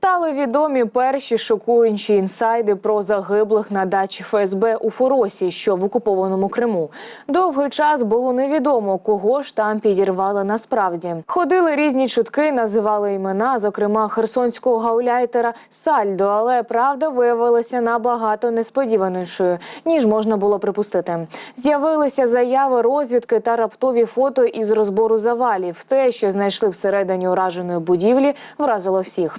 Стали відомі перші шокуючі інсайди про загиблих на дачі ФСБ у Форосі, що в окупованому Криму. Довгий час було невідомо, кого ж там підірвали насправді. Ходили різні чутки, називали імена, зокрема херсонського гауляйтера Сальдо, але правда виявилася набагато несподіванішою, ніж можна було припустити. З'явилися заяви розвідки та раптові фото із розбору завалів. Те, що знайшли всередині ураженої будівлі, вразило всіх.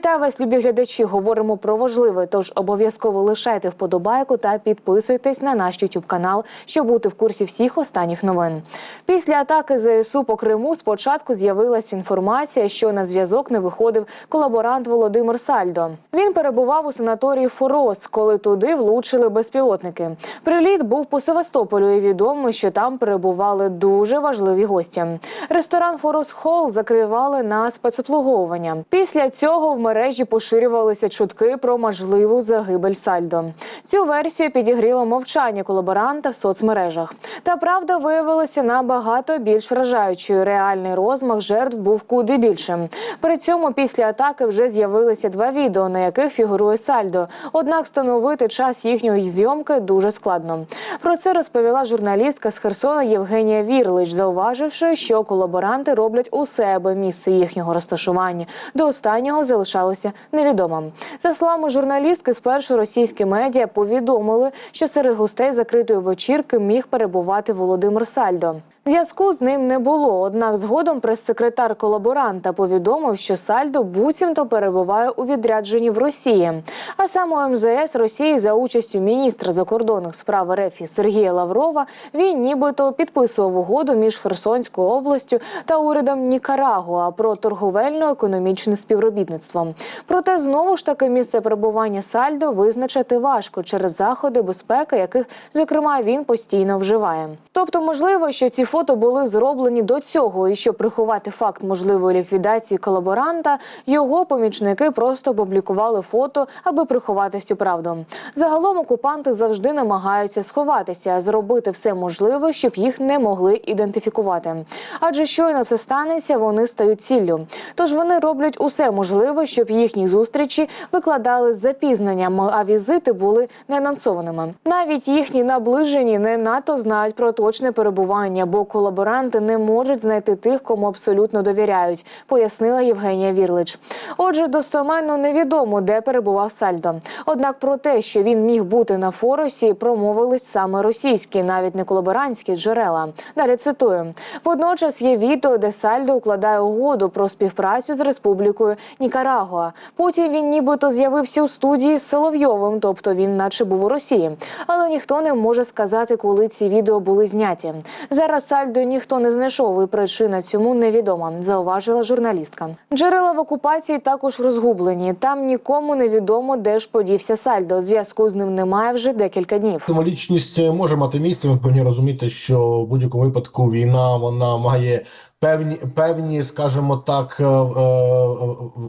Вітаю вас, любі глядачі. Говоримо про важливе. Тож обов'язково лишайте вподобайку та підписуйтесь на наш YouTube канал, щоб бути в курсі всіх останніх новин. Після атаки ЗСУ по Криму спочатку з'явилася інформація, що на зв'язок не виходив колаборант Володимир Сальдо. Він перебував у санаторії Форос, коли туди влучили безпілотники. Приліт був по Севастополю, і відомо, що там перебували дуже важливі гості. Ресторан Форос Холл закривали на спецобслуговування. Після цього в мережі поширювалися чутки про можливу загибель Сальдо. Цю версію підігріло мовчання колаборанта в соцмережах. Та правда виявилася набагато більш вражаючою. Реальний розмах жертв був куди більшим. При цьому після атаки вже з'явилися два відео, на яких фігурує Сальдо. Однак встановити час їхньої зйомки дуже складно. Про це розповіла журналістка з Херсона Євгенія Вірлич, зауваживши, що колаборанти роблять усе, аби місце їхнього розташування до останнього залишалося невідомим. За словами журналістки, спершу російські медіа повідомили, що серед гостей закритої вечірки міг перебувати Володимир Сальдо. Зв'язку з ним не було. Однак згодом прес-секретар колаборанта повідомив, що Сальдо буцімто перебуває у відрядженні в Росії. А саме МЗС Росії за участю міністра закордонних справ РФ Сергія Лаврова він нібито підписував угоду між Херсонською областю та урядом Нікарагуа про торговельно-економічне співробітництво. Проте знову ж таки місце перебування Сальдо визначити важко через заходи безпеки, яких зокрема він постійно вживає. Тобто, можливо, що ці фото були зроблені до цього, і щоб приховати факт можливої ліквідації колаборанта, його помічники просто опублікували фото, аби приховати всю правду. Загалом окупанти завжди намагаються сховатися, зробити все можливе, щоб їх не могли ідентифікувати. Адже щойно це станеться, вони стають ціллю. Тож вони роблять усе можливе, щоб їхні зустрічі викладали з запізненням, а візити були неанонсованими. Навіть їхні наближені не надто знають про точне перебування, бо колаборанти не можуть знайти тих, кому абсолютно довіряють, пояснила Євгенія Вірлич. Отже, достоменно невідомо, де перебував Сальдо. Однак про те, що він міг бути на форусі, промовились саме російські, навіть не колаборантські джерела. Далі цитую: водночас є відео, де Сальдо укладає угоду про співпрацю з Республікою Нікарагуа. Потім він нібито з'явився у студії з Соловйовим, тобто він, наче був у Росії. Але ніхто не може сказати, коли ці відео були зняті. Зараз Сальдо ніхто не знайшов, і причина цьому невідома, зауважила журналістка. Джерела в окупації також розгублені. Там нікому не відомо, де ж подівся Сальдо. Зв'язку з ним немає вже декілька днів. Самолічність може мати місце. Ми повинні розуміти, що в будь-якому випадку війна вона має певні, певні, скажімо так, е, е,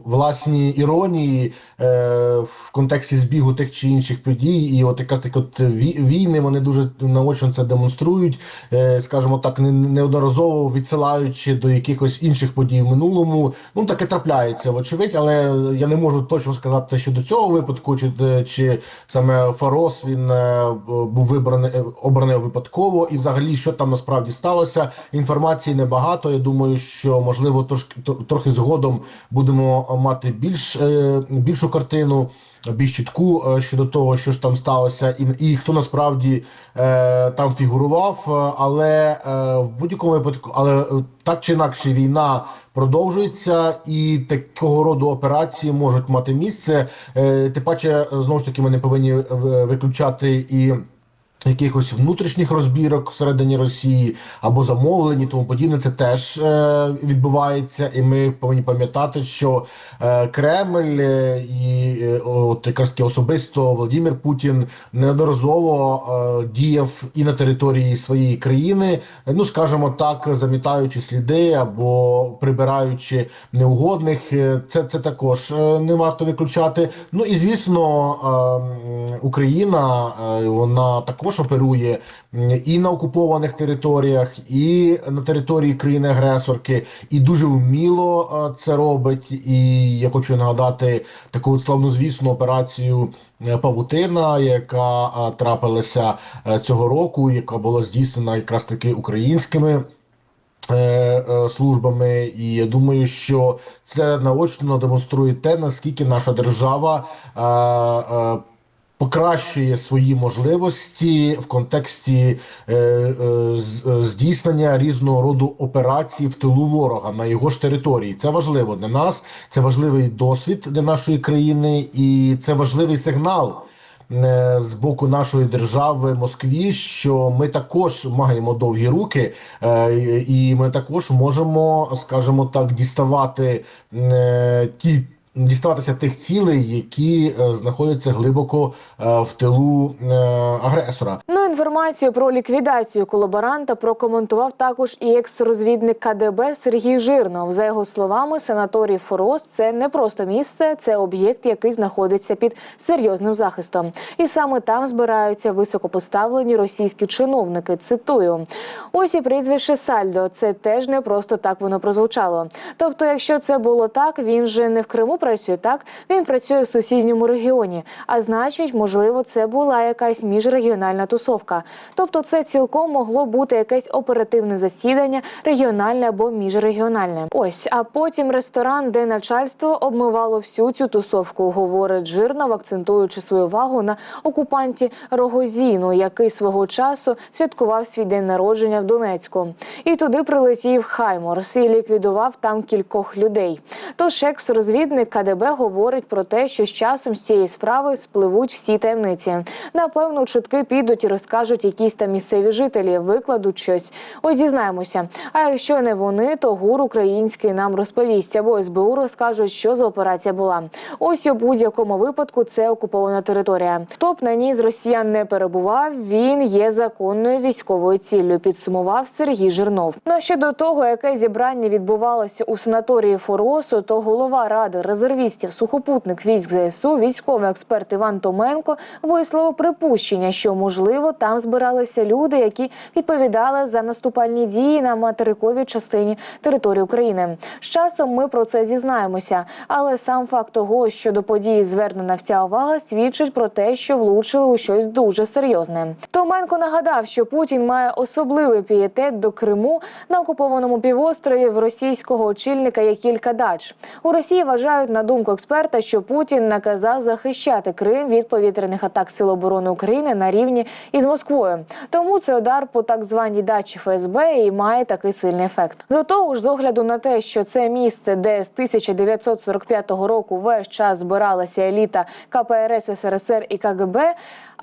власні іронії е, в контексті збігу тих чи інших подій. І от якраз таки от ві- війни вони дуже наочно це демонструють, скажімо так, неодноразово відсилаючи до якихось інших подій в минулому. Ну таке трапляється, вочевидь, але я не можу точно сказати, що до цього випадку, чи, чи саме Фарос він був вибраний обраний випадково, і взагалі, що там насправді сталося. Інформації небагато. Думаю, що можливо трошки трохи згодом будемо мати більш е, більшу картину, більш чітку е, щодо того, що ж там сталося, і, і хто насправді е, там фігурував. Але в будь-якому випадку, але так чи інакше, війна продовжується, і такого роду операції можуть мати місце. Тим паче, знову ж таки, ми не повинні виключати і. Якихось внутрішніх розбірок всередині Росії або замовлень тому подібне, це теж е, відбувається, і ми повинні пам'ятати, що е, Кремль е, і е, от якраз особисто Володимир Путін неодноразово е, діяв і на території своєї країни, ну скажімо так, замітаючи сліди або прибираючи неугодних. Е, Це це також е, не варто виключати. Ну і звісно, е, Україна е, вона також також оперує і на окупованих територіях, і на території країни-агресорки, і дуже вміло е, це робить. І я хочу нагадати таку славнозвісну операцію е, Павутина, яка е, трапилася цього року, яка була здійснена якраз таки українськими. Службами, і я думаю, що це наочно демонструє те, наскільки наша держава покращує свої можливості в контексті е, е, здійснення різного роду операцій в тилу ворога на його ж території. Це важливо для нас, це важливий досвід для нашої країни, і це важливий сигнал е, з боку нашої держави Москві, що ми також маємо довгі руки, е, і ми також можемо, скажімо так, діставати е, ті. Діставатися тих цілей, які е, знаходяться глибоко е, в тилу е, агресора. Ну, інформацію про ліквідацію колаборанта прокоментував також і екс-розвідник КДБ Сергій Жирнов. За його словами, санаторій Форос це не просто місце, це об'єкт, який знаходиться під серйозним захистом. І саме там збираються високопоставлені російські чиновники. Цитую: ось і прізвище Сальдо. Це теж не просто так воно прозвучало. Тобто, якщо це було так, він же не в Криму працює, так він працює в сусідньому регіоні. А значить, можливо, це була якась міжрегіональна тусовка. Тобто, це цілком могло бути якесь оперативне засідання, регіональне або міжрегіональне. Ось, а потім ресторан, де начальство обмивало всю цю тусовку, говорить Жирнов, акцентуючи свою увагу на окупанті Рогозіну, який свого часу святкував свій день народження в Донецьку. І туди прилетів Хайморс і ліквідував там кількох людей. Тож екс-розвідник КДБ говорить про те, що з часом з цієї справи спливуть всі таємниці. Напевно, чутки підуть і розкажуть якісь там місцеві жителі, викладуть щось. Ось дізнаємося. А якщо не вони, то гур український нам розповість або СБУ розкажуть, що за операція була. Ось у будь-якому випадку це окупована територія. Хто б на ній з росіян не перебував, він є законною військовою ціллю. Підсумував Сергій Жирнов. Ну а щодо того, яке зібрання відбувалося у санаторії Форосу, то голова ради резервістів сухопутник військ ЗСУ, військовий експерт Іван Томенко висловив припущення, що можливо там збиралися люди, які відповідали за наступальні дії на материковій частині території України. З часом ми про це зізнаємося, але сам факт того, що до події звернена вся увага, свідчить про те, що влучили у щось дуже серйозне. Томенко нагадав, що Путін має особливий пієтет до Криму на окупованому півострові в російського очільника є кілька дач. У Росії вважають на думку експерта, що Путін наказав захищати Крим від повітряних атак Сил оборони України на рівні із Москвою. Тому цей удар по так званій дачі ФСБ і має такий сильний ефект. До того ж, з огляду на те, що це місце, де з 1945 року весь час збиралася еліта КПРС, СРСР і КГБ,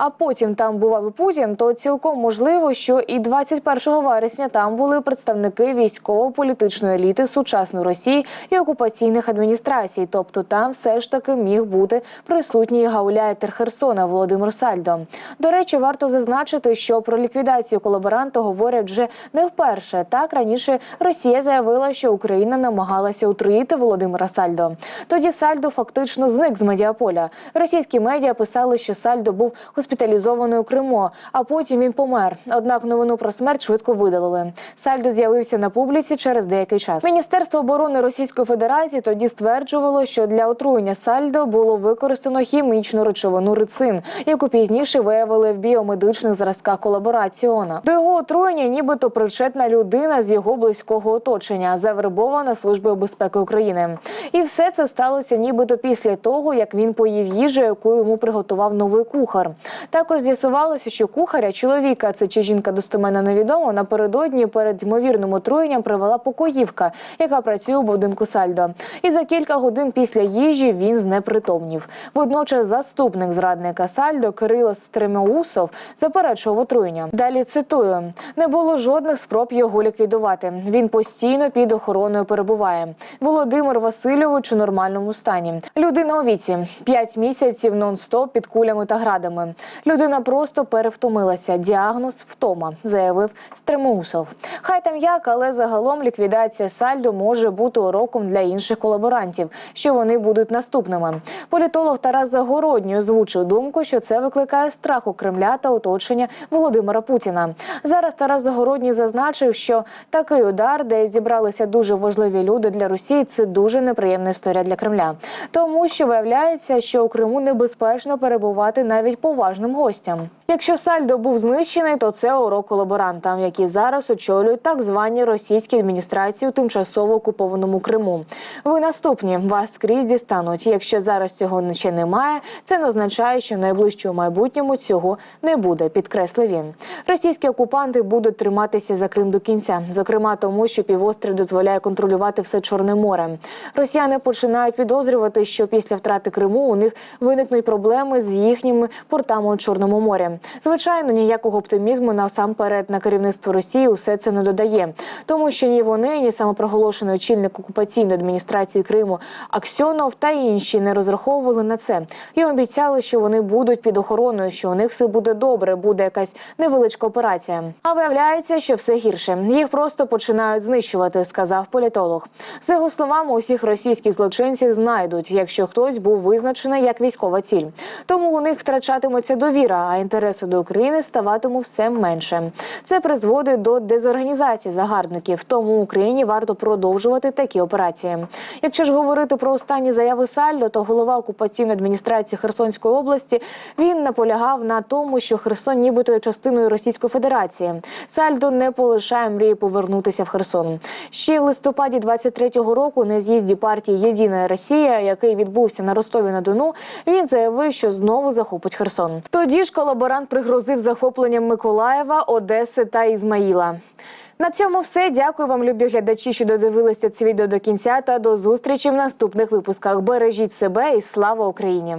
а потім там бував Путін, то цілком можливо, що і 21 вересня там були представники військово-політичної еліти сучасної Росії і окупаційних адміністрацій. Тобто там все ж таки міг бути присутній гауляйтер Херсона Володимир Сальдо. До речі, варто зазначити, що про ліквідацію колаборанта говорять вже не вперше. Так раніше Росія заявила, що Україна намагалася отруїти Володимира Сальдо. Тоді Сальдо фактично зник з медіаполя. Російські медіа писали, що Сальдо був госпіталізований у Криму, а потім він помер. Однак новину про смерть швидко видалили. Сальдо з'явився на публіці через деякий час. Міністерство оборони Російської Федерації тоді стверджувало, що для отруєння Сальдо було використано хімічну речовину рицин, яку пізніше виявили в біомедичних зразках колабораціона. До його отруєння, нібито причетна людина з його близького оточення, завербована службою безпеки України. І все це сталося нібито після того, як він поїв їжу, яку йому приготував новий кухар. Також з'ясувалося, що кухаря чоловіка, це чи жінка достеменно невідомо, напередодні перед ймовірним отруєнням привела покоївка, яка працює у будинку Сальдо. І за кілька годин після їжі він знепритомнів. Водночас заступник зрадника Сальдо Кирило Стремоусов заперечував отруєння. Далі цитую: не було жодних спроб його ліквідувати. Він постійно під охороною перебуває. Володимир Васильович у нормальному стані. Людина у віці 5 місяців нон-стоп під кулями та градами. Людина просто перевтомилася. Діагноз втома, заявив Стремоусов. Хай там як, але загалом ліквідація Сальдо може бути уроком для інших колаборантів, що вони будуть наступними. Політолог Тарас Загородній озвучив думку, що це викликає страх у Кремля та оточення Володимира Путіна. Зараз Тарас Загородній зазначив, що такий удар, де зібралися дуже важливі люди для Росії, це дуже неприємна історія для Кремля, тому що виявляється, що у Криму небезпечно перебувати навіть поважним гостям. Якщо Сальдо був знищений, то це урок колаборантам, які зараз очолюють так звані російські адміністрації у тимчасово окупованому Криму. Ви наступні вас скрізь дістануть. Якщо зараз цього ще немає, це не означає, що в найближчому майбутньому цього не буде. Підкреслив він. Російські окупанти будуть триматися за Крим до кінця, зокрема тому, що півострів дозволяє контролювати все Чорне море. Росіяни починають підозрювати, що після втрати Криму у них виникнуть проблеми з їхніми портами у Чорному морі. Звичайно, ніякого оптимізму насамперед на керівництво Росії усе це не додає, тому що ні вони, ні самопроголошений очільник окупаційної адміністрації Криму Аксьонов та інші не розраховували на це. Їм обіцяли, що вони будуть під охороною, що у них все буде добре, буде якась невеличка операція. А виявляється, що все гірше. Їх просто починають знищувати, сказав політолог. За його словами, усіх російських злочинців знайдуть, якщо хтось був визначений як військова ціль. Тому у них втрачатиметься довіра, а інтересу до України ставатиме все менше. Це призводить до дезорганізації загарбників. Тому Україні варто продовжувати такі операції. Якщо ж говорити про останні заяви Сальдо, то голова окупаційної адміністрації Херсонської області він наполягав на тому, що Херсон нібито є частиною Російської Федерації. Сальдо не полишає мрії повернутися в Херсон. Ще в листопаді 23-го року на з'їзді партії Єдина Росія, який відбувся на Ростові на Дону, він заявив, що знову захопить Херсон. Тоді ж колаборант пригрозив захопленням Миколаєва, Одеси та Ізмаїла. На цьому все. Дякую вам, любі глядачі, що додивилися це відео до кінця. Та до зустрічі в наступних випусках. Бережіть себе і слава Україні!